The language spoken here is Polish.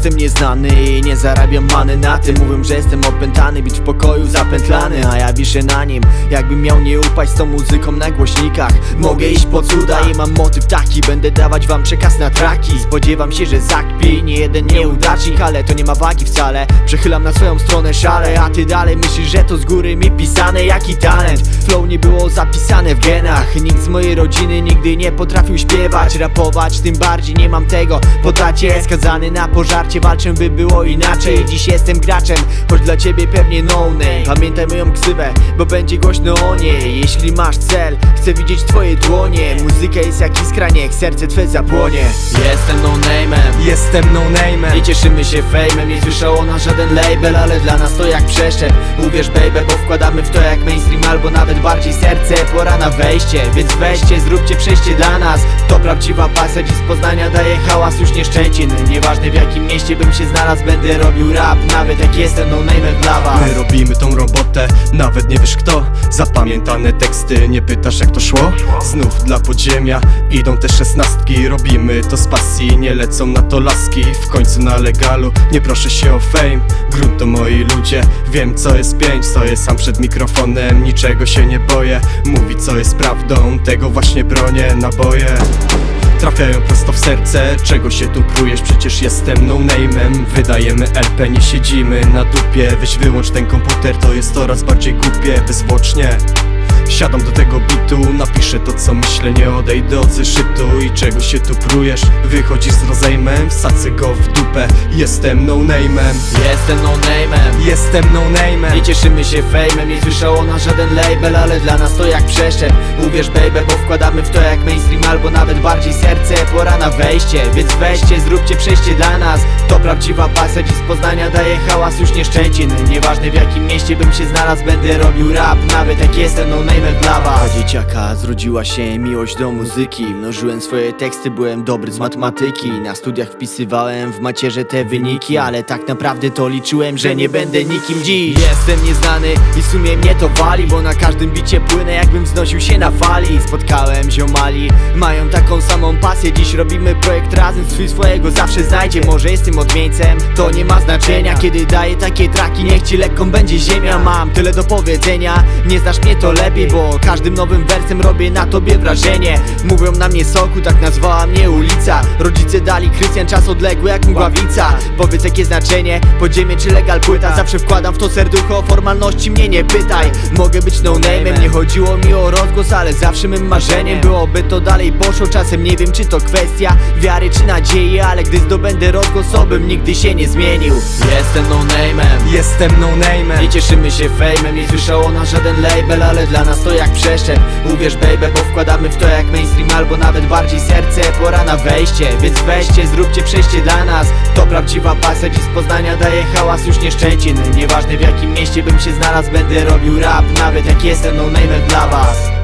Jestem nieznany i nie zarabiam many na tym. Mówią, że jestem opętany, bit w pokoju zapętlany A ja wiszę na nim, jakbym miał nie upaść z tą muzyką na głośnikach Mogę iść po cuda i mam motyw taki. Będę dawać wam przekaz na traki. Spodziewam się, że zakpi nie jeden nieudacznik Ale to nie ma wagi wcale. Przechylam na swoją stronę szale A ty dalej myślisz, że to z góry mi pisane Jaki talent, flow nie było zapisane w genach. Nikt z mojej rodziny nigdy nie potrafił śpiewać Rapować, tym bardziej nie mam tego. Po tacie skazany na pożarcie Walczę by było inaczej. Dziś jestem graczem, choć dla ciebie pewnie no name. Pamiętaj moją ksywę, bo będzie głośno o niej. Jeśli masz cel, chcę widzieć twoje dłonie. Muzyka jest jak iskra, niech serce twe zapłonie. Jestem no name'em. Jestem no name'em. Nie cieszymy się fejmem, nie słyszało nas żaden label Ale dla nas to jak przeszczep. Uwierz baby, bo wkładamy w to jak mainstream Albo nawet bardziej serce, pora na wejście Więc weźcie, zróbcie przejście dla nas. To prawdziwa pasja, dziś z Poznania daje hałas Już nie Szczecin, nieważne w jakim mieście bym się znalazł Będę robił rap, nawet jak jestem no name'em dla was. My robimy tą robotę, nawet nie wiesz kto. Zapamiętane teksty, nie pytasz jak to szło? Znów dla podziemia, idą te szesnastki. Robimy to z pasji, nie lecą na to laski. W końcu na legalu, nie proszę się o fame. Grunt to moi ludzie, wiem co jest pięć. Stoję sam przed mikrofonem, niczego się nie boję. Mówi co jest prawdą, tego właśnie bronię Naboje Trafiają prosto w serce, czego się tu krujesz? Przecież jestem no name'em. Wydajemy LP, nie siedzimy na dupie. Weź wyłącz ten komputer, to jest coraz bardziej głupie. Bezwłocznie Siadam do tego bitu, napiszę to co myślę Nie odejdę od zeszytu. I czego się tu prujesz Wychodzisz z rozejmem, wsadzę go w dupę. Jestem no name'em Jestem no name'em Jestem no name'em Nie cieszymy się fejmem, nie słyszało nas żaden label Ale dla nas to jak przeszczep. Uwierz baby, bo wkładamy w to jak mainstream Albo nawet bardziej serce, pora na wejście Więc weźcie, zróbcie przejście dla nas. To prawdziwa pasja, dziś z Poznania daje hałas Już nie Szczecin, nieważne w jakim mieście bym się znalazł Będę robił rap, nawet jak jestem no name'em dla was. Dzieciaka zrodziła się miłość do muzyki. Mnożyłem swoje teksty, byłem dobry z matematyki. Na studiach wpisywałem w macierze te wyniki Ale tak naprawdę to liczyłem, że nie będę nikim dziś. Jestem nieznany i w sumie mnie to wali Bo na każdym bicie płynę jakbym wznosił się na fali. Spotkałem ziomali, mają taką samą pasję. Dziś robimy projekt razem, swój swojego zawsze znajdzie. Może jestem odmieńcem, to nie ma znaczenia. Kiedy daję takie traki, niech ci lekką będzie ziemia. Mam tyle do powiedzenia, nie znasz mnie to lepiej Bo każdym nowym wersem robię na tobie wrażenie. Mówią na mnie soku, tak nazwała mnie ulica. Rodzice dali Krystian czas odległy jak mgławica. Powiedz jakie znaczenie, podziemie czy legal płyta. Zawsze wkładam w to serducho, o formalności mnie nie pytaj. Mogę być no name'em, nie chodziło mi o rozgłos Ale zawsze mym marzeniem. Byłoby to dalej poszło Czasem nie wiem czy to kwestia wiary czy nadziei. Ale gdy zdobędę rozgłos, obym nigdy się nie zmienił. Jestem no name'em. Jestem no name'em. Nie cieszymy się fejmem, nie słyszało nas żaden label Ale dla nas to jak przeszczep. Uwierz baby, bo wkładamy w to jak mainstream Albo nawet bardziej serce, pora na wejście Więc weźcie, zróbcie przejście dla nas. To prawdziwa pasja, dziś z Poznania daje hałas Już nie Szczecin, nieważne w jakim mieście bym się znalazł Będę robił rap, nawet jak jestem no name'em dla was